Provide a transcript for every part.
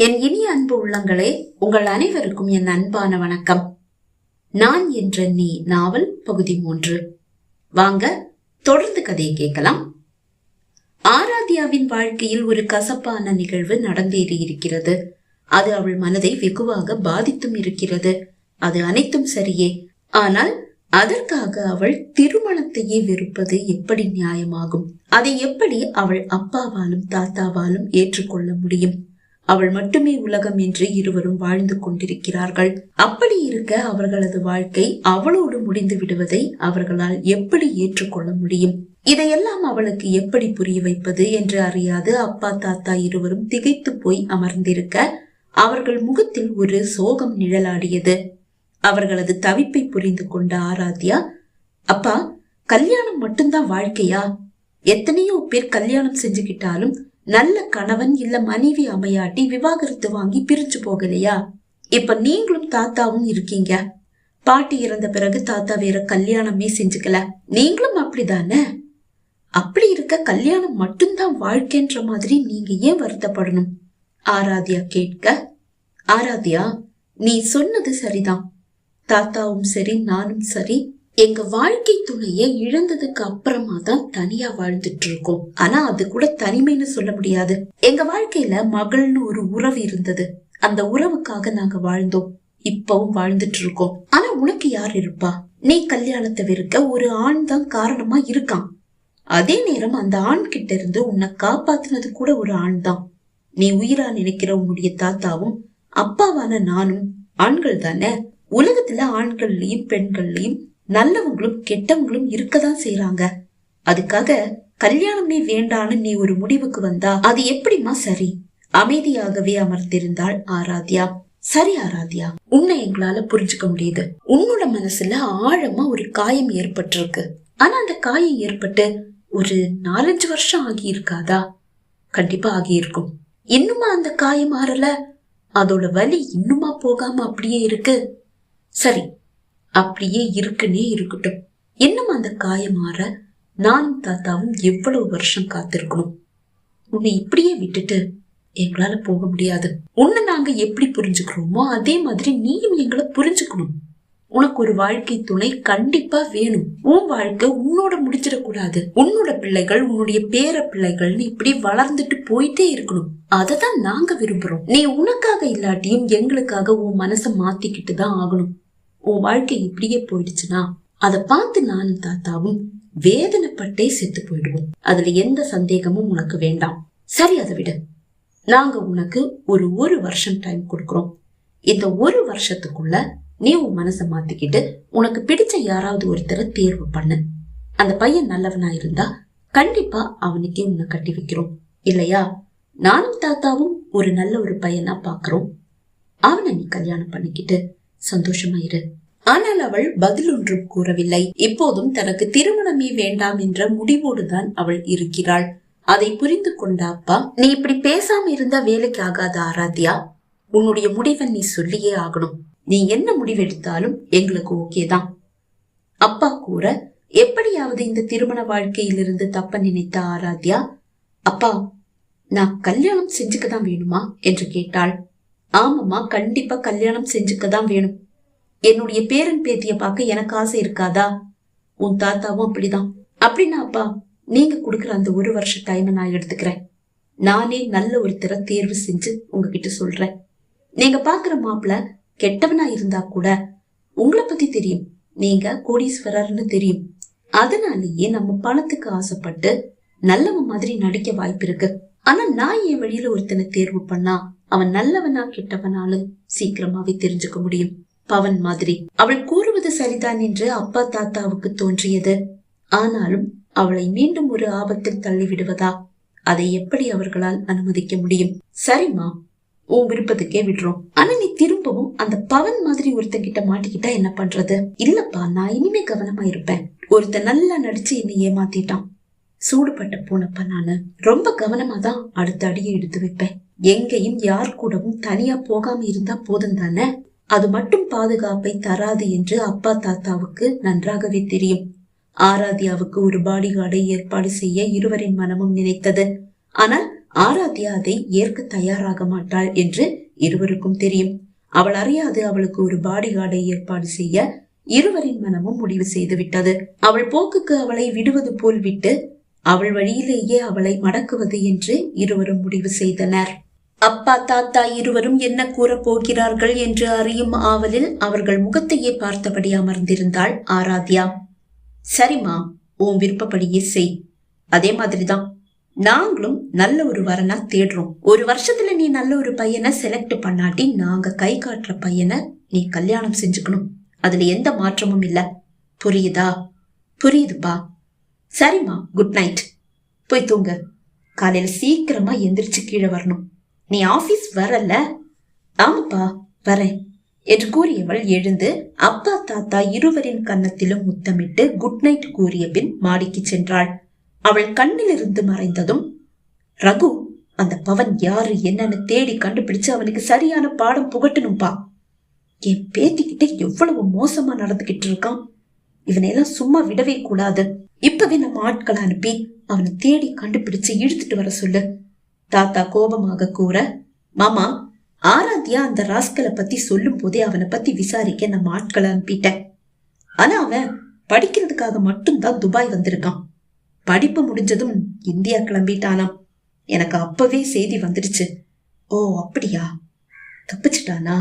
என் இனிய அன்பு உள்ளங்களே உங்கள் அனைவருக்கும் என் அன்பான வணக்கம். நான் என்ற நீ நாவல் பகுதி மூன்று. வாங்க தொடர்ந்து கதையை கேட்கலாம். ஆராத்யாவின் வாழ்க்கையில் ஒரு கசப்பான நிகழ்வு நடந்தேறி இருக்கிறது. அது அவள் மனதை வெகுவாக பாதித்தும் இருக்கிறது. அது அனைத்தும் சரியே. ஆனால் அதற்காக அவள் திருமணத்தையே வெறுப்பது எப்படி நியாயமாகும்? அதை எப்படி அவள் அப்பாவாலும் தாத்தாவாலும் ஏற்றுக்கொள்ள முடியும்? அவள் மட்டுமே உலகம் என்று இருவரும் வாழ்ந்து கொண்டிருக்கிறார்கள். அப்படி இருக்க அவர்களது வாழ்க்கை அவளோடு முடிந்து விடுவதை அவர்களால் எப்படி ஏற்றுக்கொள்ள முடியும்? இதையெல்லாம் அவளுக்கு எப்படி புரிய வைப்பது என்று அறியாது அப்பா தாத்தா இருவரும் திகைத்து போய் அமர்ந்திருக்க அவர்கள் முகத்தில் ஒரு சோகம் நிழலாடியது. அவர்களது தவிப்பை புரிந்து கொண்ட ஆராத்யா அப்பா கல்யாணம் மட்டும்தான் வாழ்க்கையா? எத்தனையோ பேர் கல்யாணம் செஞ்சுக்கிட்டாலும் நல்ல கணவன் இல்ல மனைவி அமையாட்டி விவாகரத்து வாங்கி பிரிஞ்சு போகலையா? இப்ப நீங்களும் தாத்தாவும் இருக்கீங்க. பாட்டி இறந்த பிறகு தாத்தா வேற கல்யாணமே செஞ்சுக்கல. நீங்களும் அப்படிதானே? அப்படி இருக்க கல்யாணம் மட்டும்தான் வாழ்க்கைன்ற மாதிரி நீங்க ஏன் வருத்தப்படணும்? ஆராத்யா கேட்க ஆராத்யா நீ சொன்னது சரிதான். தாத்தாவும் சரி நானும் சரி. எங்க வாழ்க்கை துணைய இழந்ததுக்கு அப்புறமா தான் தனியா வாழ்ந்துட்டு இருக்கோம் ஆனா அது கூட தனிமைன்னு சொல்ல முடியாது. எங்க வாழ்க்கையில மகள்னு ஒரு உறவு இருந்தது. அந்த உறவுக்காக நாங்க வாழ்ந்தோம். இப்பவும் வாழ்ந்துட்டு இருக்கோம் ஆனா உனக்கு யார் இருப்பா? நீ கல்யாணத்தை வெறுக்க ஒரு ஆண் தான் காரணமா இருக்கான். அதே நேரம் அந்த ஆண் கிட்ட இருந்து உன்னை காப்பாத்தினது கூட ஒரு ஆண் தான். நீ உயிரா நினைக்கிற உன்னுடைய தாத்தாவும் அப்பாவான நானும் ஆண்கள் தானே? உலகத்துல ஆண்கள்லயும் பெண்கள்லயும் நல்லவங்களும் கெட்டவங்களும் இருக்கதான் செய்யறாங்க அதுக்காக கல்யாணமே வேண்டான்னு நீ ஒரு முடிவுக்கு வந்தா அது எப்படிமா சரி? அமைதியாகவே அமர்ந்திருந்தாள் ஆராத்யா. சரி ஆராத்யா உன்னை எங்களால புரிஞ்சுக்க முடியுது. உன்னோட மனசுல ஆழமா ஒரு காயம் ஏற்பட்டிருக்கு. ஆனா அந்த காயம் ஏற்பட்டு ஒரு நாலஞ்சு வருஷம் ஆகி இருக்காதா கண்டிப்பா ஆகி இருக்கும் இன்னுமா அந்த காயம் ஆறல அதோட வலி இன்னுமா போகாம அப்படியே இருக்கு? சரி அப்படியே இருக்குன்னே இருக்கட்டும். இன்னும் அந்த காயம் மாற? நானும் தாத்தாவும் எவ்வளவு வருஷம் காத்திருக்கணும்? உன்னை இப்படியே விட்டுட்டு எங்களால போக முடியாது. உன்னை நாங்க எப்படி புரிஞ்சுக்கிறோமோ அதே மாதிரி நீயும் எங்களை புரிஞ்சுக்கணும். உனக்கு ஒரு வாழ்க்கை துணை கண்டிப்பா வேணும். உன் வாழ்க்கை உன்னோட முடிச்சிடக்கூடாது உன்னோட பிள்ளைகள் உன்னுடைய பேர பிள்ளைகள்னு இப்படி வளர்ந்துட்டு போயிட்டே இருக்கணும். அதை தான் நாங்க விரும்புறோம். நீ உனக்காக இல்லாட்டியும் எங்களுக்காக உன் மனசை மாத்திக்கிட்டு தான் ஆகணும். உன் வாழ்க்கை இப்படியே போயிடுச்சுன்னா அதை பார்த்து நானும் தாத்தாவும் வேதனைப்பட்டே செத்து போயிடுவோம். அதுல எந்த சந்தேகமும் உனக்கு வேண்டாம். சரி அதை விடு. நாங்க உனக்கு ஒரு ஒரு வருஷம் டைம் கொடுக்குறோம். இந்த ஒரு வருஷத்துக்குள்ள நீ உன் மனசை மாத்திக்கிட்டு உனக்கு பிடிச்ச யாராவது ஒருத்தரை தேர்வு பண்ணு. அந்த பையன் நல்லவனா இருந்தா கண்டிப்பா அவனுக்கே உன்னை கட்டி வைக்கிறோம். இல்லையா? நானும் தாத்தாவும் ஒரு நல்ல ஒரு பையனா பாக்குறோம். அவனை நீ கல்யாணம் பண்ணிக்கிட்டு சந்தோஷமாயிரு. ஆனால் அவள் பதில் ஒன்றும் கூறவில்லை. இப்போதும் தனக்கு திருமணமே வேண்டாம் என்ற முடிவோடுதான் அவள் இருக்கிறாள். அதை புரிந்து கொண்ட அப்பா நீ இப்படி பேசாம இருந்தா வேலைக்கு ஆகாத ஆராத்யா? உன்னுடைய முடிவை நீ சொல்லியே ஆகணும். நீ என்ன முடிவெடுத்தாலும் எங்களுக்கு ஓகே தான். அப்பா கூற எப்படியாவது இந்த திருமண வாழ்க்கையிலிருந்து தப்ப நினைத்த ஆராத்யா? அப்பா நான் கல்யாணம் செஞ்சுக்க தான் வேணுமா? என்று கேட்டாள். ஆமாம்மா கண்டிப்பா கல்யாணம் செஞ்சுக்க தான் வேணும். என்னுடைய பேரன் பேத்திய பார்க்க எனக்கு ஆசை இருக்காதா? உன் தாத்தாவும் அப்படிதான். அப்படின்னா அப்பா நீங்க கொடுக்குற அந்த ஒரு வருஷ டைமை நான் எடுத்துக்கிறேன். நானே நல்ல ஒருத்தரை தேர்வு செஞ்சு உங்ககிட்ட சொல்றேன். நீங்க பாக்குற மாப்பிள்ள கெட்டவனா இருந்தா கூட உங்களை பத்தி தெரியும். நீங்க கோடீஸ்வரர்னு தெரியும். அதனாலேயே நம்ம பணத்துக்கு ஆசைப்பட்டு நல்லவன் மாதிரி நடிக்க வாய்ப்பு இருக்கு. ஆனா நான் என் வழியில ஒருத்தனை தேர்வு பண்ணா அவன் நல்லவனா கெட்டவனாலும் சீக்கிரமாவே தெரிஞ்சுக்க முடியும். பவன் மாதிரி. அவள் கூறுவது சரிதான் என்று அப்பா தாத்தாவுக்கு தோன்றியது. ஆனாலும் அவளை மீண்டும் ஒரு ஆபத்தில் தள்ளிவிடுவதா? அதை எப்படி அவர்களால் அனுமதிக்க முடியும்? சரிம்மா உன் விருப்பத்துக்கே விடுறோம். ஆனா நீ திரும்பவும் அந்த பவன் மாதிரி ஒருத்தங்கிட்ட மாட்டிக்கிட்டா என்ன பண்றது? இல்லப்பா நான் இனிமே கவனமா இருப்பேன். ஒருத்தன் நல்லா நடிச்சு என்னை ஏமாத்திட்டான். சூடுபட்ட போனப்ப நானு ரொம்ப கவனமா தான் அடுத்த அடியை எடுத்து வைப்பேன். எங்கேயும் யார் கூடவும் தனியா போகாம இருந்தா போதும் தானே? அது மட்டும் பாதுகாப்பை தராது என்று அப்பா தாத்தாவுக்கு நன்றாகவே தெரியும். ஆராத்யாவுக்கு ஒரு பாடிகார்டை ஏற்பாடு செய்ய இருவரின் மனமும் நினைத்தது. ஆனால் ஆராத்யா அதை ஏற்க தயாராக மாட்டாள் என்று இருவருக்கும் தெரியும். அவள் அறியாது அவளுக்கு ஒரு பாடிகார்டை ஏற்பாடு செய்ய இருவரின் மனமும் முடிவு செய்து விட்டது. அவள் போக்குக்கு அவளை விடுவது போல் விட்டு அவள் வழியிலேயே அவளை மடக்குவது என்று இருவரும் முடிவு செய்தனர். அப்பா தாத்தா இருவரும் என்ன கூறப் போகிறார்கள் என்று அறியும் ஆவலில் அவர்கள் முகத்தையே பார்த்தபடி அமர்ந்திருந்தாள் ஆராத்யா. சரிம்மா உன் விருப்பப்படியே செய். அதே மாதிரிதான் நாங்களும் நல்ல ஒரு வரனா தேடுறோம். ஒரு வருஷத்துல நீ நல்ல ஒரு பையனை செலக்ட் பண்ணாட்டி நாங்க கை காட்டுற பையனை நீ கல்யாணம் செஞ்சுக்கணும். அதுல எந்த மாற்றமும் இல்ல. புரியுதா? புரியுதுப்பா. சரிம்மா குட் நைட் போய் தூங்க. காலையில சீக்கிரமா எந்திரிச்சு கீழே வரணும். நீ ஆபீஸ் வரல? ஆமாப்பா வரேன் என்று கூறியவள் எழுந்து அப்பா தாத்தா இருவரின் கன்னத்திலும் முத்தமிட்டு குட் நைட் கூறிய பின் மாடிக்கு சென்றாள். அவள் கண்ணிலிருந்து மறைந்ததும் ரகு அந்த பவன் யாரு என்னன்னு தேடி கண்டுபிடிச்சு அவனுக்கு சரியான பாடம் புகட்டணும்பா. என் பேத்திக்கிட்ட எவ்வளவு மோசமா நடந்துகிட்டு இருக்கான். இவனையெல்லாம் சும்மா விடவே கூடாது. இப்பவே நம்ம ஆட்களை அனுப்பி அவனை தேடி கண்டுபிடிச்சு இழுத்துட்டு வர சொல்லு. தாத்தா கோபமாக கூற மாமா ஆராத்யா அந்த ராஸ்கலை பத்தி சொல்லும் போதே அவனை பத்தி விசாரிக்க நம்ம ஆட்களை அனுப்பிட்டேன். ஆனா அவன் படிக்கிறதுக்காக மட்டும்தான் துபாய் வந்திருக்கான். படிப்பு முடிஞ்சதும் இந்தியா கிளம்பிட்டானாம் எனக்கு அப்பவே செய்தி வந்துடுச்சு. ஓ அப்படியா? தப்பிச்சிட்டானா?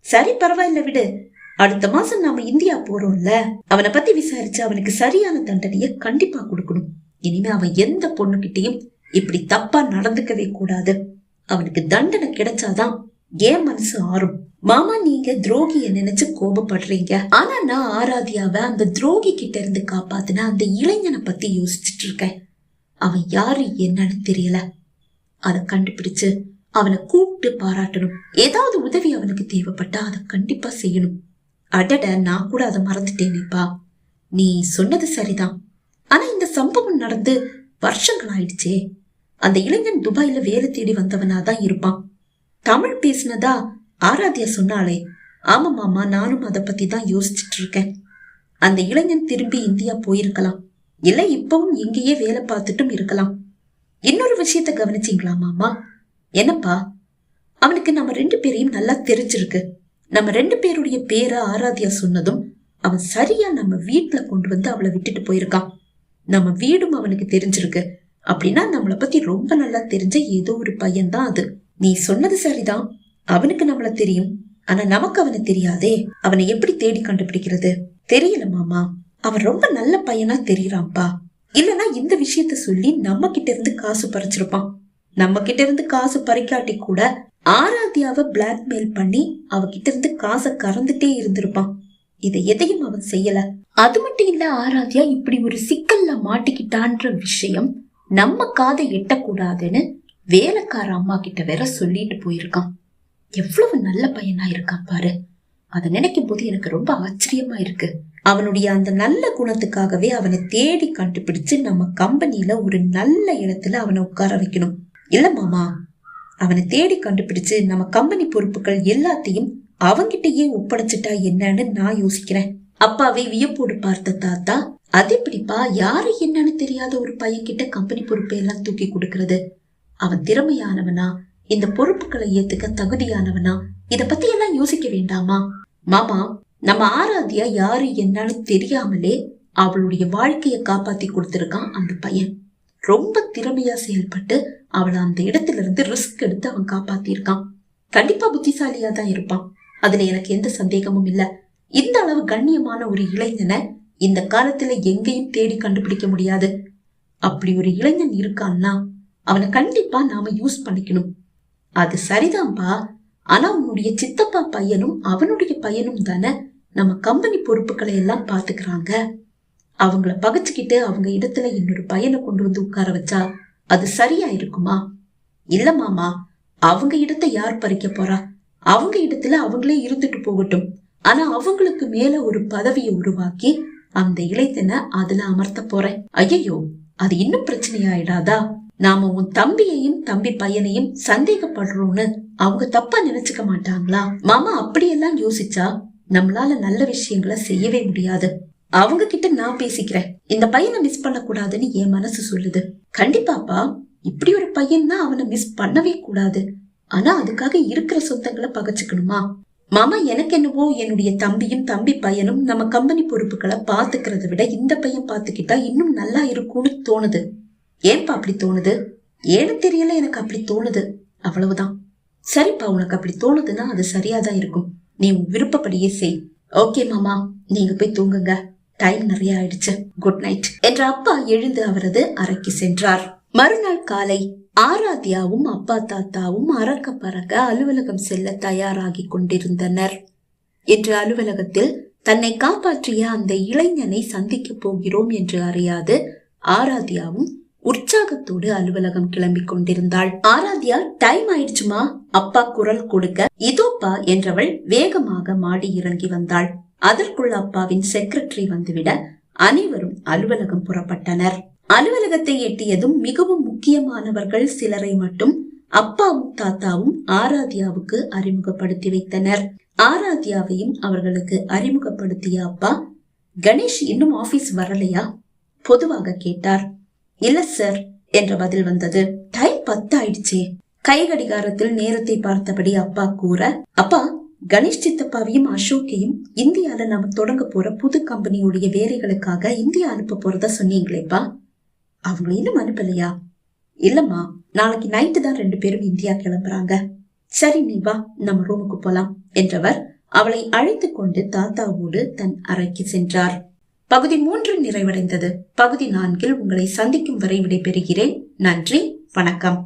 சரி பரவாயில்ல விடு. அடுத்த மாசம் நாம இந்தியா போறோம்ல. அவனை பத்தி விசாரிச்சு அவனுக்கு சரியான தண்டனைய கண்டிப்பா கொடுக்கணும். இனிமே அவன் எந்த பொண்ணுகிட்டயும் இப்படி தப்பா நடந்துக்கவே கூடாது. அவனுக்கு தண்டனை கிடைச்சாதான் ஏன் மனசு ஆறும். மாமா நீங்க துரோகிய நினைச்சு கோபப்படுறீங்க. ஆனா நான் ஆராதியாவ அந்த துரோகி கிட்ட இருந்து காப்பாத்தின அந்த இளைஞனை பத்தி யோசிச்சுட்டு இருக்கேன். அவன் யாரு என்னன்னு தெரியல. அதை கண்டுபிடிச்சு அவனை கூப்பிட்டு பாராட்டணும். ஏதாவது உதவி அவனுக்கு தேவைப்பட்டா அதை கண்டிப்பா செய்யணும். அடட நான் கூட அதை மறந்துட்டேனேப்பா. நீ சொன்னது சரிதான். ஆனா இந்த சம்பவம் நடந்து வருஷங்கள் ஆயிடுச்சே. அந்த இளைஞன் துபாயில வேலை தேடி வந்தவனா தான் இருப்பான். தமிழ் பேசினதா ஆராத்யா சொன்னாலே ஆமா மாமா நானும் அதை பத்தி தான் யோசிச்சுட்டு இருக்கேன் அந்த இளைஞன் திரும்பி இந்தியா போயிருக்கலாம். இல்ல இப்பவும் இங்கேயே வேலை பார்த்துட்டும் இருக்கலாம். இன்னொரு விஷயத்த கவனிச்சிங்களா மாமா? என்னப்பா? அவனுக்கு நம்ம ரெண்டு பேரையும் நல்லா தெரிஞ்சிருக்கு. நம்ம ரெண்டு பேருடைய பேரை ஆராத்யா சொன்னதும் அவன் சரியா நம்ம வீட்டுல கொண்டு வந்து அவளை விட்டுட்டு போயிருக்கான். நம்ம வீடும் அவனுக்கு தெரிஞ்சிருக்கு. அப்படின்னா நம்மளை பத்தி ரொம்ப நல்லா தெரிஞ்ச ஏதோ ஒரு பையன் தான் அது. நீ சொன்னது சரிதான். அவனுக்கு நம்மள தெரியும். ஆனா நமக்கு அவனை தெரியாதே. அவனை எப்படி தேடி கண்டுபிடிக்கிறது? தெரியல மாமா. அவன் ரொம்ப நல்ல பையனா தெரியறான்ப்பா. இல்லனா இந்த விஷயத்த சொல்லி நம்ம கிட்ட இருந்து காசு பறிச்சிருப்பான். நம்ம கிட்ட இருந்து காசு பறிக்காட்டி கூட ஆராத்தியாவ பிளாக்மெயில் பண்ணி அவகிட்ட இருந்து காசை கறந்துட்டே இருந்திருப்பான். இதை எதையும் அவன் செய்யல. அது மட்டும் இல்ல ஆராத்யா இப்படி ஒரு சிக்கல்ல மாட்டிக்கிட்டான்ற விஷயம் நம்ம காதை எட்டக்கூடாதுன்னு வேலைக்கார அம்மா கிட்ட வேற சொல்லிட்டு போயிருக்கான். எவ்வளவு நல்ல பையனா இருக்கான் பாரு. அதை நினைக்கும் போது எனக்கு ரொம்ப ஆச்சரியமா இருக்கு. அவனுடைய அந்த நல்ல குணத்துக்காகவே அவனை தேடி கண்டுபிடிச்சு நம்ம கம்பெனியில ஒரு நல்ல இடத்துல அவனை உட்கார வைக்கணும். இல்ல மாமா அவனை தேடி கண்டுபிடிச்சு நம்ம கம்பெனி பொறுப்புகள் எல்லாத்தையும் அவங்கிட்டயே ஒப்படைச்சிட்டா என்னன்னு நான் யோசிக்கிறேன். அப்பாவை வியப்போடு பார்த்த தாத்தா அது எப்படிப்பா? யாரு என்னன்னு தெரியாத ஒரு பையன் கிட்ட கம்பெனி பொறுப்பை எல்லாம் தூக்கி கொடுக்கறது? அவன் திறமையானவனா? இந்த பொறுப்புகளை ஏத்துக்க தகுதியானவனா? இத பத்தி எல்லாம் யோசிக்க வேண்டாமா? மாமா நம்ம ஆராத்தியா யாரு என்னன்னு தெரியாமலே அவளுடைய வாழ்க்கைய காப்பாத்தி கொடுத்திருக்கான் அந்த பையன். ரொம்ப திறமையா செயல்பட்டு அவளை அந்த இடத்துல இருந்து ரிஸ்க் எடுத்து அவன் காப்பாத்திருக்கான் கண்டிப்பா புத்திசாலியா தான் இருப்பான். அதுல எனக்கு எந்த சந்தேகமும் இல்ல. இந்த அளவு கண்ணியமான ஒரு இளைஞனை இந்த காலத்துல எங்கேயும் தேடி கண்டுபிடிக்க முடியாது. அப்படி ஒரு இளைஞன் இருக்கான்னா அவனை கண்டிப்பா நாம யூஸ் பண்ணிக்கணும். அது சரிதான்ப்பா ஆனா உன்னுடைய சித்தப்பா பையனும் அவனுடைய பையனும் தானே நம்ம கம்பெனி பொறுப்புகளை எல்லாம் பாத்துக்கிறாங்க. அவங்கள பகச்சுக்கிட்டு அவங்க இடத்துல இன்னொரு பையனை கொண்டு வந்து உட்கார வச்சா அது சரியா இருக்குமா? இல்ல மாமா அவங்க இடத்த யார் பறிக்க போறா? அவங்க இடத்துல அவங்களே இருந்துட்டு போகட்டும். ஆனா அவங்களுக்கு மேல ஒரு பதவியை உருவாக்கி அந்த இளைத்தனை அதுல அமர்த்த போறேன். ஐயோ அது இன்னும் பிரச்சனையாயிடாதா? நாம உன் தம்பியையும் தம்பி பையனையும் சந்தேகப்படுறோம்னு அவங்க தப்பா நினைச்சுக்க மாட்டாங்களா? மாமா அப்படியெல்லாம் யோசிச்சா நம்மளால நல்ல விஷயங்களை செய்யவே முடியாது. அவங்க கிட்ட நான் பேசிக்கிறேன். இந்த பையனை மிஸ் பண்ண கூடாதுன்னு என் மனசு சொல்லுது. கண்டிப்பாப்பா இப்படி ஒரு பையன்னா அவனை மிஸ் பண்ணவே கூடாது. ஆனா அதுக்காக இருக்கிற சொந்தங்களை பகச்சுக்கணுமா? மாமா எனக்கு என்னவோ என்னுடைய தம்பியும் தம்பி பையனும் நம்ம கம்பெனி பொறுப்புகளை பாத்துக்கிறத விட இந்த பையன் பாத்துக்கிட்டா இன்னும் நல்லா இருக்கும்னு தோணுது. ஏன்பா அப்படி தோணுது? ஏன்னு தெரியல எனக்கு அப்படி தோணுது. அவ்வளவுதான். சரிப்பா உனக்கு அப்படி தோணுதுன்னா அது சரியாதான் இருக்கும். நீ உன் விருப்பப்படியே செய். ஓகே மாமா நீங்க போய் தூங்குங்க. டைம் நிறைய ஆயிடுச்சு. Good night. என்ற அப்பா எழுந்து அவரது அறைக்கு சென்றார். மறுநாள் காலை ஆராத்யாவும் அப்பா தாத்தாவும் அறக்க பறக்க அலுவலகம் செல்ல தயாராகி கொண்டிருந்தனர். இன்று அலுவலகத்தில் தன்னை காப்பாற்றிய அந்த இளைஞனை சந்திக்க போகிறோம் என்று அறியாது ஆராத்யாவும் உற்சாகத்தோடு அலுவலகம் கிளம்பிக் கொண்டிருந்தாள். ஆராத்யா டைம் ஆயிடுச்சுமா? அப்பா குரல் கொடுக்க. இதோப்பா என்றவள் வேகமாக மாடி இறங்கி வந்தாள். அதற்குள் அப்பாவின் செக்ரட்டரி வந்துவிட அனைவரும் அலுவலகம் புறப்பட்டனர். அலுவலகத்தை எட்டியதும் மிகவும் முக்கியமானவர்கள் சிலரை மட்டும் அப்பாவும் தாத்தாவும் ஆராத்யாவுக்கு அறிமுகப்படுத்தி வைத்தனர். ஆராத்யாவையும் அவர்களுக்கு அறிமுகப்படுத்திய அப்பா கணேஷ் இன்னும் ஆபீஸ் வரலையா? பொதுவாக கேட்டார். இல்ல சார் என்ற பதில் வந்தது. டைம் பத்து ஆயிடுச்சே கை கடிகாரத்தில் நேரத்தை பார்த்தபடி அப்பா கூற அப்பா கணேஷ் சித்தப்பாவையும் அசோக்கையும் இந்தியால நாம தொடங்க போற புது கம்பெனியுடைய வேலைகளுக்காக இந்தியா அனுப்ப போறதா சொன்னீங்களேப்பா. அவங்க இன்னும் அனுப்பலையா இல்லம்மா நாளைக்கு நைட்டு தான் ரெண்டு பேரும் இந்தியா கிளம்புறாங்க. சரி நீ வா நம்ம ரூமுக்கு போலாம் என்றவர் அவளை அழைத்து கொண்டு தாத்தாவோடு தன் அறைக்கு சென்றார். பகுதி மூன்று நிறைவடைந்தது. பகுதி நான்கில் உங்களை சந்திக்கும் வரை விடைபெறுகிறேன். நன்றி வணக்கம்.